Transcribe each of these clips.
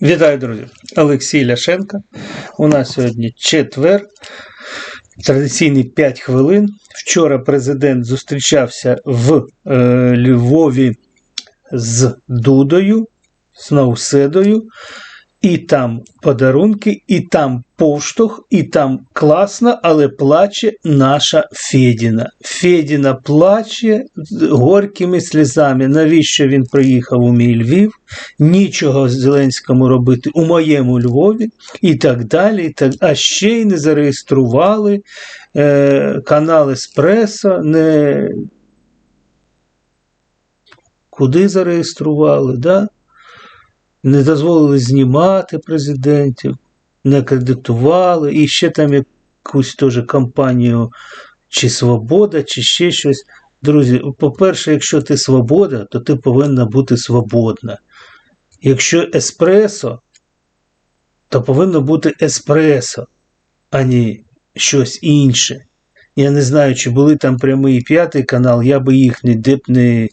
Вітаю, друзі! Олексій Ляшенко. У нас сьогодні четвер. Традиційні 5 хвилин. Вчора президент зустрічався в е, Львові з Дудою, з Науседою. І там подарунки, і там поштовх, і там класно, але плаче наша Федіна. Федіна плаче горькими сльозами. Навіщо він приїхав у мій Львів? Нічого Зеленському робити у моєму Львові і так далі. І так, а ще й не зареєстрували е, канал Еспресо. Не... Куди зареєстрували? Да? Не дозволили знімати президентів, не акредитували, і ще там якусь теж компанію чи Свобода, чи ще щось. Друзі, по-перше, якщо ти свобода, то ти повинна бути свободна. Якщо еспресо, то повинно бути еспресо, а не щось інше. Я не знаю, чи були там прямий п'ятий канал, я би їх ніде не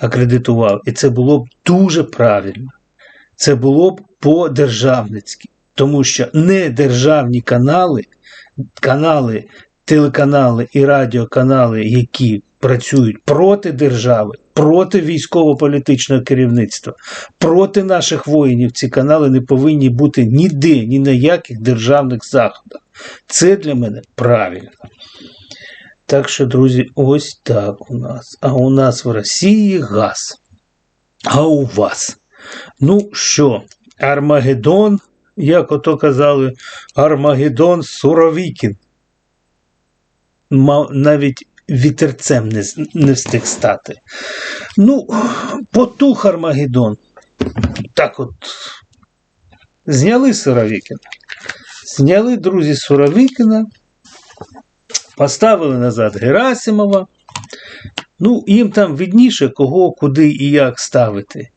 акредитував. І це було б дуже правильно це було б по-державницьки, тому що не державні канали, канали, телеканали і радіоканали, які працюють проти держави, проти військово-політичного керівництва, проти наших воїнів, ці канали не повинні бути ніде, ні на яких державних заходах. Це для мене правильно. Так що, друзі, ось так у нас. А у нас в Росії газ. А у вас? Ну що, Армагеддон, як ото казали, Армагеддон Суровікін. Навіть вітерцем не, не встиг стати. Ну, потух Армагеддон. Так от. Зняли Суровікіна. Зняли друзі Суровікіна, поставили назад Герасимова. Ну, їм там видніше, кого, куди і як ставити.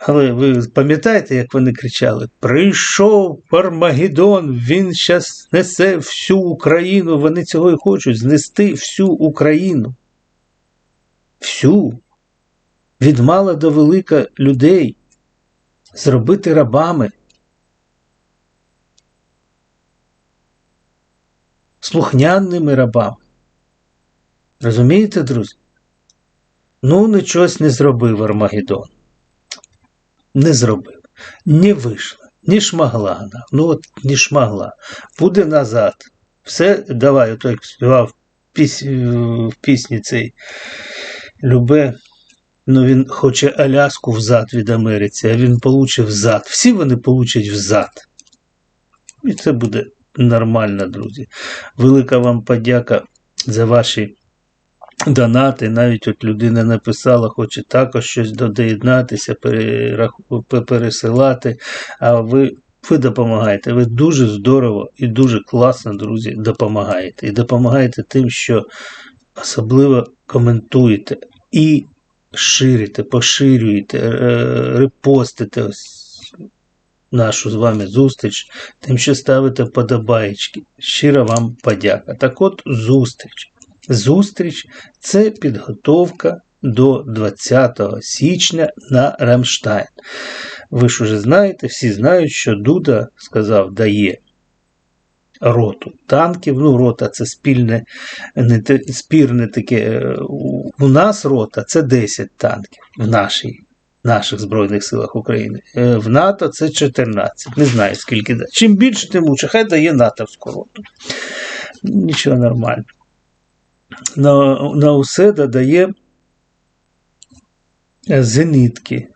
Але ви пам'ятаєте, як вони кричали: Прийшов Армагеддон, він зараз несе всю Україну. Вони цього і хочуть знести всю Україну. Всю. Від мала до велика людей. Зробити рабами. Слухняними рабами. Розумієте, друзі? Ну, нічогось не зробив Армагеддон не зробив. Не вийшла, не шмагла. Ну от не шмагла. Буде назад. Все, давай, ото як співав піс... в пісні цей Любе. Ну він хоче Аляску взад від Америці, а він получив взад. Всі вони получать взад. І це буде нормально, друзі. Велика вам подяка за ваші донати. Навіть от людина написала, хоче також щось доєднатися, пересилати. А ви ви допомагаєте. Ви дуже здорово і дуже класно, друзі, допомагаєте. І допомагаєте тим, що особливо коментуєте і ширите, поширюєте, е, репостите нашу з вами зустріч, тим, що ставите подобаєчки. Щира вам подяка. Так от зустріч. Зустріч це підготовка до 20 січня на Рамштайн. Ви ж уже знаєте, всі знають, що Дуда сказав, дає роту танків. Ну, рота це спільне, не спірне таке. Е, у нас рота це 10 танків в нашій. Наших Збройних силах України. Е, в НАТО це 14. Не знаю, скільки. Чим більше, тим лучше. Хай дає натовську роту. Нічого нормально на на усе додає зенітки.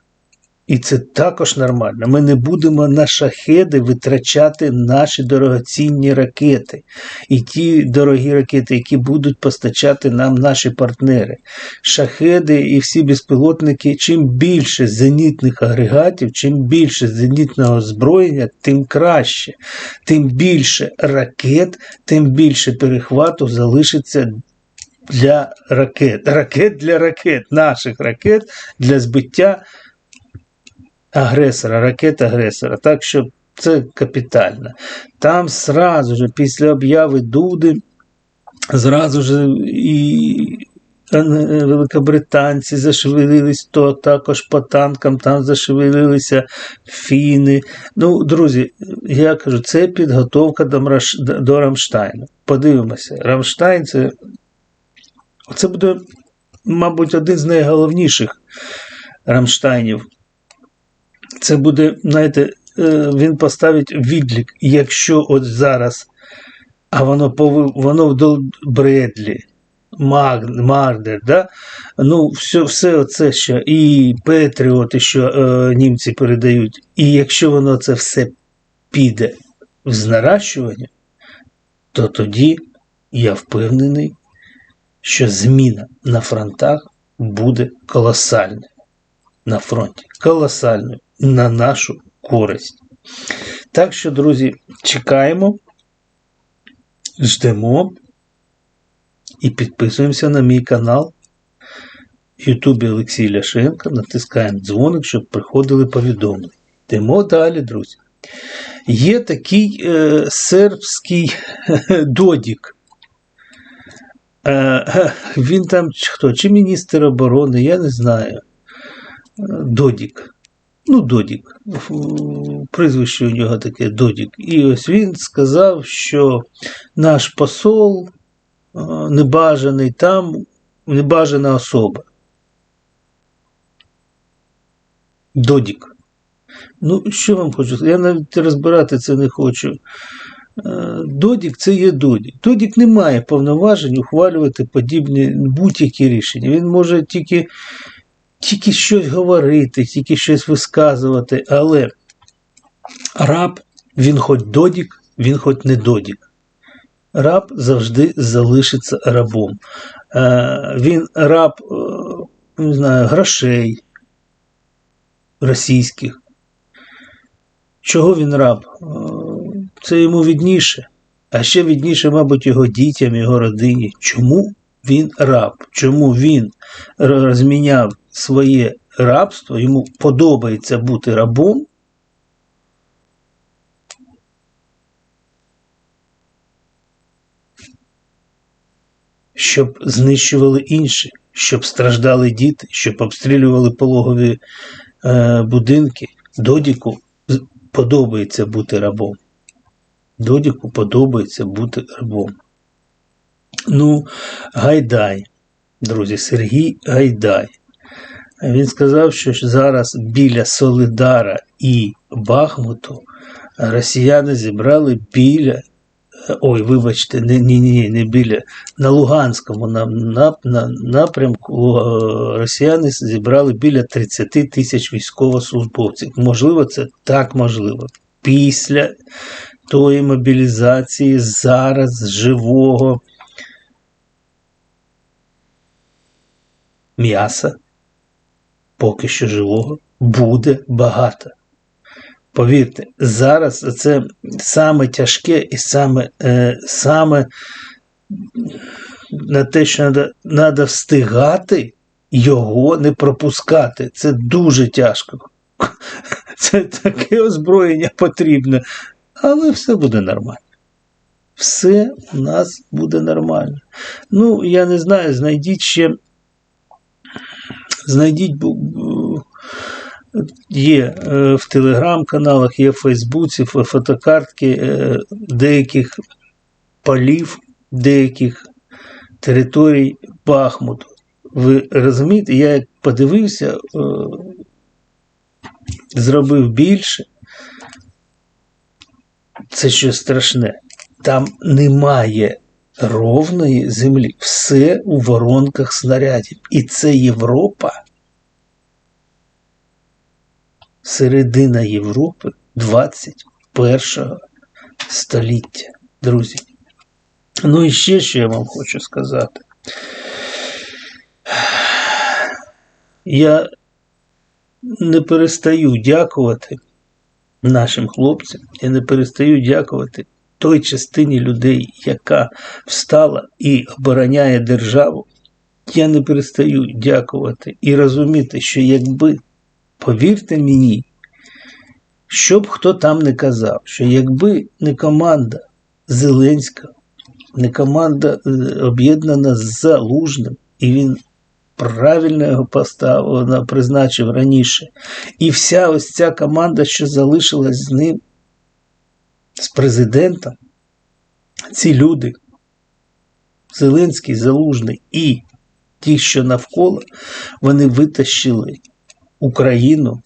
І це також нормально. Ми не будемо на шахеди витрачати наші дорогоцінні ракети. І ті дорогі ракети, які будуть постачати нам наші партнери. Шахеди і всі безпілотники, чим більше зенітних агрегатів, чим більше зенітного озброєння, тим краще. Тим більше ракет, тим більше перехвату залишиться для ракет, ракет для ракет, наших ракет для збиття агресора, ракет агресора. Так що це капітально. Там зразу ж після обяви Дуди, зразу ж і е, великобританці зашевелились, то також по танкам там зашевелилися фіни. Ну, друзі, я кажу, це підготовка до Рамштайну. Подивимося, Рамштайн це, це буде, мабуть, один з найголовніших Рамштайнів. Це буде, знаєте, е, він поставить відлік, якщо от зараз, а воно воно вдол Бредлі, Мардер, да? ну, все все це що, і Петріоти, що е, німці передають, і якщо воно це все піде в знаращування, то тоді я впевнений, що зміна на фронтах буде колосальна. На фронті колосальною на нашу користь. Так що, друзі, чекаємо, ждемо і підписуємося на мій канал Ютубі Олексій Ляшенко, натискаємо дзвоник, щоб приходили повідомлення. Йдемо далі, друзі. Є такий е, сербський додік. Е, він там хто? Чи міністр оборони, я не знаю. Додік. Ну, Додік. Прізвище у нього таке Додік. І ось він сказав, що наш посол небажаний там, небажана особа. Додік. Ну, що вам хочу? Я навіть розбирати це не хочу. Додік це є Додік. Додік не має повноважень ухвалювати подібні будь-які рішення. Він може тільки тільки щось говорити, тільки щось висказувати, але раб, він хоч додік, він хоч не додік. Раб завжди залишиться рабом. Е, він раб е, не знаю, грошей російських. Чого він раб? Це йому відніше. А ще відніше, мабуть, його дітям, його родині. Чому він раб? Чому він розміняв своє рабство, йому подобається бути рабом, щоб знищували інші, щоб страждали діти, щоб обстрілювали пологові е, будинки. Додіку подобається бути рабом. Додіку подобається бути рабом. Ну, Гайдай, друзі, Сергій Гайдай. Він сказав, що зараз біля Солидара і Бахмуту росіяни зібрали біля. Ой, вибачте, не, ні, ні, не біля. На Луганському на, на, на напрямку росіяни зібрали біля 30 тисяч військовослужбовців. Можливо, це так можливо. Після тої мобілізації зараз живого м'яса поки що живого буде багато. Повірте, зараз це саме тяжке і саме е, саме на те, що треба встигати, його не пропускати. Це дуже тяжко. Це таке озброєння потрібне, але все буде нормально. Все у нас буде нормально. Ну, я не знаю, знайдіть ще Знайдіть є е, в телеграм-каналах, є в Фейсбуці фотокартки е, деяких полів, деяких територій Бахмуту. Ви розумієте, я як подивився, е, зробив більше. Це щось страшне. Там немає ровної землі. Все у воронках снарядів. І це Європа. Середина Європи 21 століття, друзі. Ну і ще що я вам хочу сказати. Я не перестаю дякувати нашим хлопцям, я не перестаю дякувати той частині людей, яка встала і обороняє державу, я не перестаю дякувати і розуміти, що якби, повірте мені, що б хто там не казав, що якби не команда Зеленська, не команда е, об'єднана з Залужним, і він правильно його поставив, на- призначив раніше. І вся ось ця команда, що залишилась з ним, з президентом, ці люди, Зеленський, Залужний і ті, що навколо, вони витащили Україну.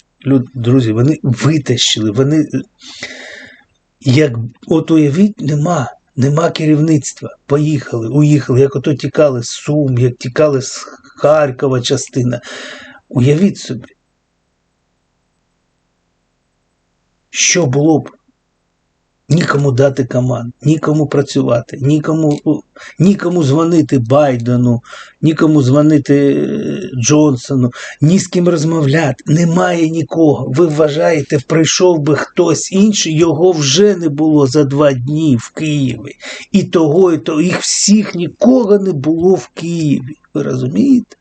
Друзі, вони витащили, вони як от уявіть, нема, нема керівництва. Поїхали, уїхали, як ото тікали з Сум, як тікали з Харкова частина. Уявіть собі, що було б нікому дати команд, нікому працювати, нікому, нікому дзвонити Байдену, нікому дзвонити е, Джонсону, ні з ким розмовляти. Немає нікого. Ви вважаєте, прийшов би хтось інший, його вже не було за два дні в Києві. І того, і того. Їх всіх нікого не було в Києві. Ви розумієте?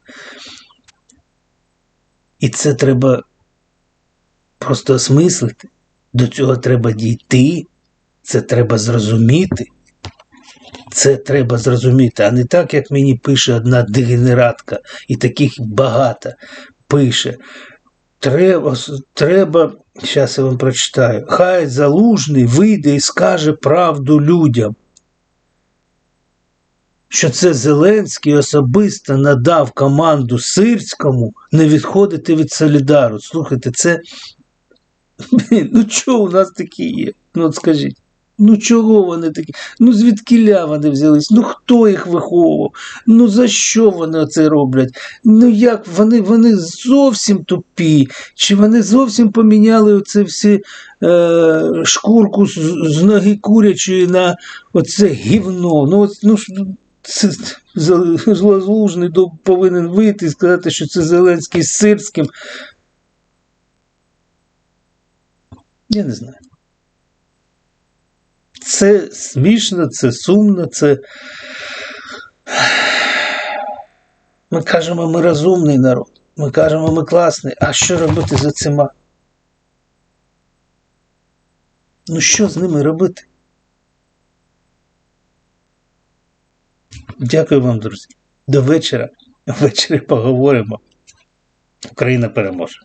І це треба просто осмислити. До цього треба дійти. Це треба зрозуміти. Це треба зрозуміти, а не так, як мені пише одна дегенератка, і таких багато пише. Треба, треба, зараз я вам прочитаю, хай залужний вийде і скаже правду людям, що це Зеленський особисто надав команду Сирському не відходити від Солідару. Слухайте, це. Ну чого у нас такі є? Ну от скажіть. Ну чого вони такі? Ну звідкіля вони взялись? Ну хто їх виховував? Ну за що вони це роблять? Ну як вони вони зовсім тупі? Чи вони зовсім поміняли оце всі е, шкурку з, з ноги курячої на оце гівно? Ну, ну це, Злозлужний повинен вийти і сказати, що це Зеленський з Сирським. Я не знаю. Це смішно, це сумно, це. Ми кажемо, ми розумний народ. Ми кажемо, ми класний. А що робити за цима? Ну що з ними робити? Дякую вам, друзі. До вечора. Ввечері поговоримо. Україна переможе.